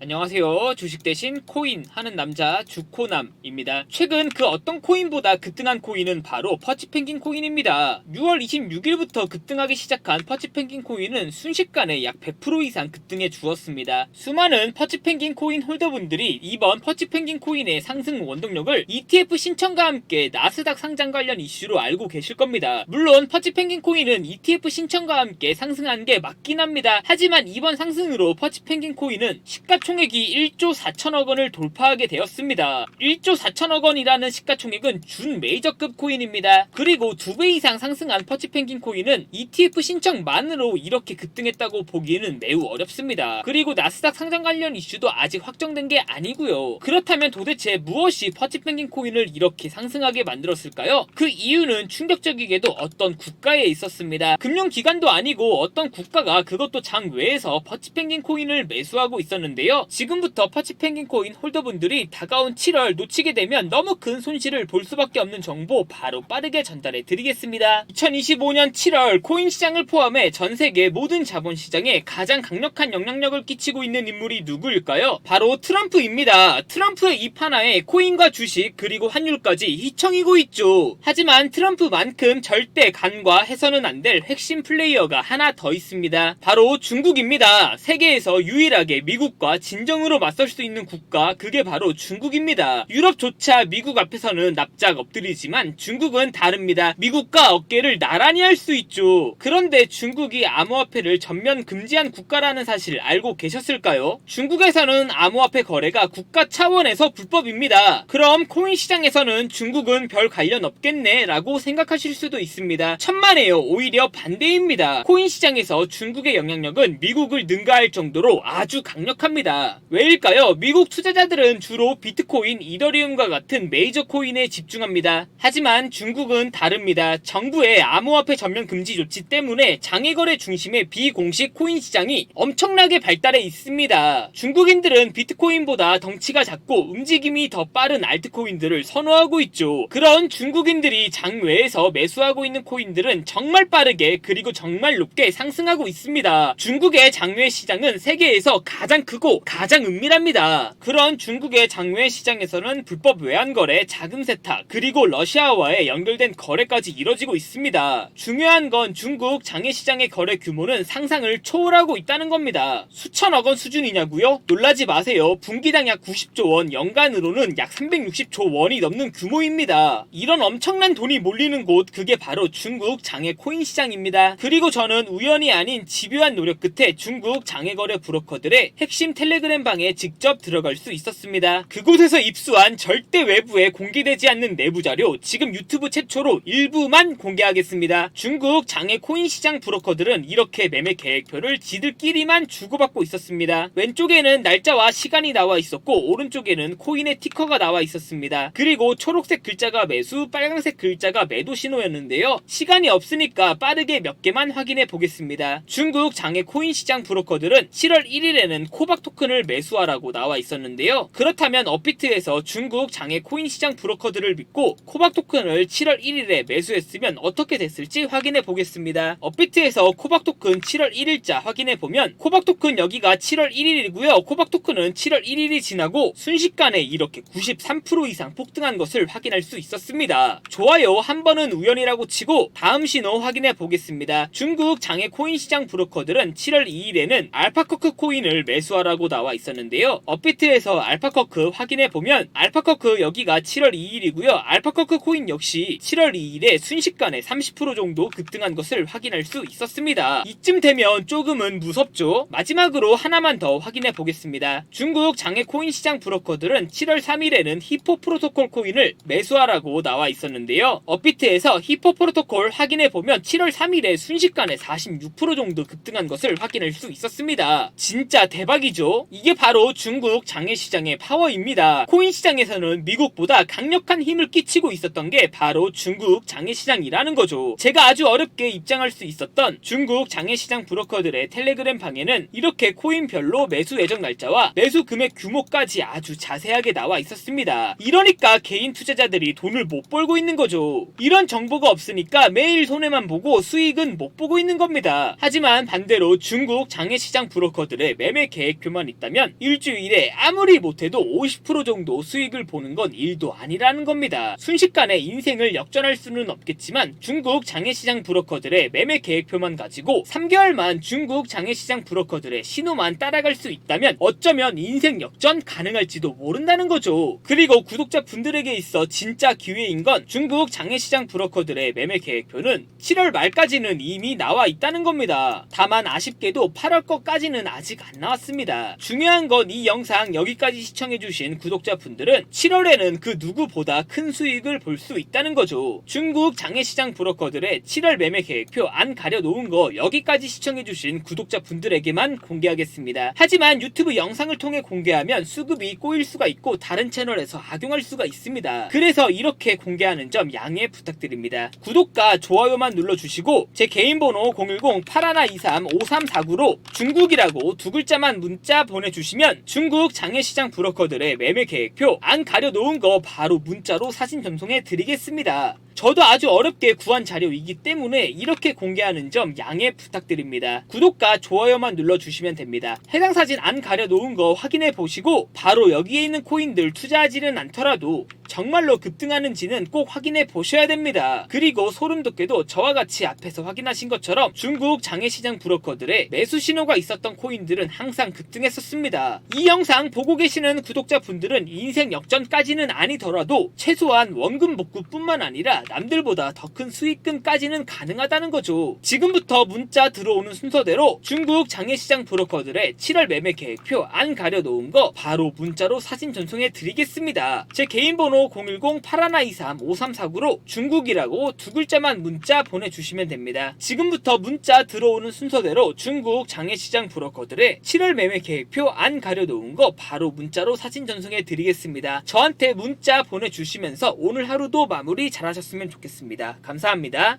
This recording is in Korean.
안녕하세요. 주식 대신 코인 하는 남자 주코남입니다. 최근 그 어떤 코인보다 급등한 코인은 바로 퍼치펭귄 코인입니다. 6월 26일부터 급등하기 시작한 퍼치펭귄 코인은 순식간에 약 100% 이상 급등해 주었습니다. 수많은 퍼치펭귄 코인 홀더분들이 이번 퍼치펭귄 코인의 상승 원동력을 ETF 신청과 함께 나스닥 상장 관련 이슈로 알고 계실 겁니다. 물론 퍼치펭귄 코인은 ETF 신청과 함께 상승한 게 맞긴 합니다. 하지만 이번 상승으로 퍼치펭귄 코인은 시가 총액이 1조 4천억 원을 돌파하게 되었습니다. 1조 4천억 원이라는 시가총액은 준 메이저급 코인입니다. 그리고 두배 이상 상승한 퍼치펭귄 코인은 ETF 신청만으로 이렇게 급등했다고 보기에는 매우 어렵습니다. 그리고 나스닥 상장 관련 이슈도 아직 확정된 게 아니고요. 그렇다면 도대체 무엇이 퍼치펭귄 코인을 이렇게 상승하게 만들었을까요? 그 이유는 충격적이게도 어떤 국가에 있었습니다. 금융기관도 아니고 어떤 국가가 그것도 장 외에서 퍼치펭귄 코인을 매수하고 있었는데요. 지금부터 퍼치펭귄 코인 홀더분들이 다가온 7월 놓치게 되면 너무 큰 손실을 볼 수밖에 없는 정보 바로 빠르게 전달해 드리겠습니다. 2025년 7월 코인 시장을 포함해 전 세계 모든 자본 시장에 가장 강력한 영향력을 끼치고 있는 인물이 누구일까요? 바로 트럼프입니다. 트럼프의 입 하나에 코인과 주식 그리고 환율까지 휘청이고 있죠. 하지만 트럼프만큼 절대 간과 해서는 안 될 핵심 플레이어가 하나 더 있습니다. 바로 중국입니다. 세계에서 유일하게 미국과 진정으로 맞설 수 있는 국가 그게 바로 중국입니다. 유럽조차 미국 앞에서는 납작 엎드리지만 중국은 다릅니다. 미국과 어깨를 나란히 할 수 있죠. 그런데 중국이 암호화폐를 전면 금지한 국가라는 사실 알고 계셨을까요? 중국에서는 암호화폐 거래가 국가 차원에서 불법입니다. 그럼 코인 시장에서는 중국은 별 관련 없겠네 라고 생각하실 수도 있습니다. 천만에요. 오히려 반대입니다. 코인 시장에서 중국의 영향력은 미국을 능가할 정도로 아주 강력합니다. 왜일까요? 미국 투자자들은 주로 비트코인, 이더리움과 같은 메이저 코인에 집중합니다. 하지만 중국은 다릅니다. 정부의 암호화폐 전면 금지 조치 때문에 장외거래 중심의 비공식 코인 시장이 엄청나게 발달해 있습니다. 중국인들은 비트코인보다 덩치가 작고 움직임이 더 빠른 알트코인들을 선호하고 있죠. 그런 중국인들이 장외에서 매수하고 있는 코인들은 정말 빠르게 그리고 정말 높게 상승하고 있습니다. 중국의 장외 시장은 세계에서 가장 크고 가장 은밀합니다. 그런 중국의 장외 시장에서는 불법 외환 거래, 자금 세탁, 그리고 러시아와의 연결된 거래까지 이뤄지고 있습니다. 중요한 건 중국 장외 시장의 거래 규모는 상상을 초월하고 있다는 겁니다. 수천억 원 수준이냐고요? 놀라지 마세요. 분기당 약 90조 원, 연간으로는 약 360조 원이 넘는 규모입니다. 이런 엄청난 돈이 몰리는 곳 그게 바로 중국 장외 코인 시장입니다. 그리고 저는 우연이 아닌 집요한 노력 끝에 중국 장외 거래 브로커들의 핵심 텔레 그램 방에 직접 들어갈 수 있었습니다. 그곳에서 입수한 절대 외부에 공개되지 않는 내부 자료 지금 유튜브 최초로 일부만 공개하겠습니다. 중국 장외 코인 시장 브로커들은 이렇게 매매 계획표를 지들끼리만 주고받고 있었습니다. 왼쪽에는 날짜와 시간이 나와 있었고 오른쪽에는 코인의 티커가 나와 있었습니다. 그리고 초록색 글자가 매수, 빨간색 글자가 매도 신호였는데요. 시간이 없으니까 빠르게 몇 개만 확인해 보겠습니다. 중국 장외 코인 시장 브로커들은 7월 1일에는 코박 토큰을 매수하라고 나와 있었는데요. 그렇다면 업비트에서 중국 장외 코인 시장 브로커들을 믿고 코박 토큰을 7월 1일에 매수했으면 어떻게 됐을지 확인해 보겠습니다. 업비트에서 코박 토큰 7월 1일자 확인해 보면 코박 토큰 여기가 7월 1일이고요. 코박 토큰은 7월 1일이 지나고 순식간에 이렇게 93% 이상 폭등한 것을 확인할 수 있었습니다. 좋아요. 한 번은 우연이라고 치고 다음 신호 확인해 보겠습니다. 중국 장외 코인 시장 브로커들은 7월 2일에는 알파커크 코인을 매수하라고 나와 있었는데요. 업비트에서 알파커크 확인해 보면 알파커크 여기가 7월 2일이고요. 알파커크 코인 역시 7월 2일에 순식간에 30% 정도 급등한 것을 확인할 수 있었습니다. 이쯤 되면 조금은 무섭죠. 마지막으로 하나만 더 확인해 보겠습니다. 중국 장외 코인 시장 브로커들은 7월 3일에는 히포 프로토콜 코인을 매수하라고 나와 있었는데요. 업비트에서 히포 프로토콜 확인해 보면 7월 3일에 순식간에 46% 정도 급등한 것을 확인할 수 있었습니다. 진짜 대박이죠? 이게 바로 중국 장외 시장의 파워입니다. 코인 시장에서는 미국보다 강력한 힘을 끼치고 있었던 게 바로 중국 장외 시장이라는 거죠. 제가 아주 어렵게 입장할 수 있었던 중국 장외 시장 브로커들의 텔레그램 방에는 이렇게 코인별로 매수 예정 날짜와 매수 금액 규모까지 아주 자세하게 나와 있었습니다. 이러니까 개인 투자자들이 돈을 못 벌고 있는 거죠. 이런 정보가 없으니까 매일 손해만 보고 수익은 못 보고 있는 겁니다. 하지만 반대로 중국 장외시장 브로커들의 매매 계획표만 수익만 있다면 일주일에 아무리 못해도 50% 정도 수익을 보는 건 일도 아니라는 겁니다. 순식간에 인생을 역전할 수는 없겠지만 중국 장외시장 브로커들의 매매 계획표만 가지고 3개월만 중국 장외시장 브로커들의 신호만 따라갈 수 있다면 어쩌면 인생 역전 가능할지도 모른다는 거죠. 그리고 구독자 분들에게 있어 진짜 기회인 건 중국 장외시장 브로커들의 매매 계획표는 7월 말까지는 이미 나와 있다는 겁니다. 다만 아쉽게도 8월 거까지는 아직 안 나왔습니다. 중요한 건 이 영상 여기까지 시청해주신 구독자분들은 7월에는 그 누구보다 큰 수익을 볼 수 있다는 거죠. 중국 장외시장 브로커들의 7월 매매 계획표 안 가려놓은 거 여기까지 시청해주신 구독자분들에게만 공개하겠습니다. 하지만 유튜브 영상을 통해 공개하면 수급이 꼬일 수가 있고 다른 채널에서 악용할 수가 있습니다. 그래서 이렇게 공개하는 점 양해 부탁드립니다. 구독과 좋아요만 눌러주시고 제 개인 번호 010-8123-5349로 중국이라고 두 글자만 문자 보내주시면 중국 장외시장 브로커들의 매매 계획표 안 가려놓은 거 바로 문자로 사진 전송해 드리겠습니다. 저도 아주 어렵게 구한 자료이기 때문에 이렇게 공개하는 점 양해 부탁드립니다. 구독과 좋아요만 눌러주시면 됩니다. 해당 사진 안 가려놓은 거 확인해 보시고 바로 여기에 있는 코인들 투자하지는 않더라도 정말로 급등하는지는 꼭 확인해 보셔야 됩니다. 그리고 소름 돋게도 저와 같이 앞에서 확인하신 것처럼 중국 장외시장 브로커들의 매수 신호가 있었던 코인들은 항상 급등했었습니다. 이 영상 보고 계시는 구독자분들은 인생 역전까지는 아니더라도 최소한 원금 복구뿐만 아니라 남들보다 더 큰 수익금까지는 가능하다는 거죠. 지금부터 문자 들어오는 순서대로 중국 장외시장 브로커들의 7월 매매 계획표 안 가려놓은 거 바로 문자로 사진 전송해 드리겠습니다. 제 개인 번호 010-8123-5349로 중국이라고 두 글자만 문자 보내주시면 됩니다. 지금부터 문자 들어오는 순서대로 중국 장외시장 브로커들의 7월 매매 계획표 안 가려놓은 거 바로 문자로 사진 전송해 드리겠습니다. 저한테 문자 보내주시면서 오늘 하루도 마무리 잘하셨으면 좋겠습니다. 감사합니다.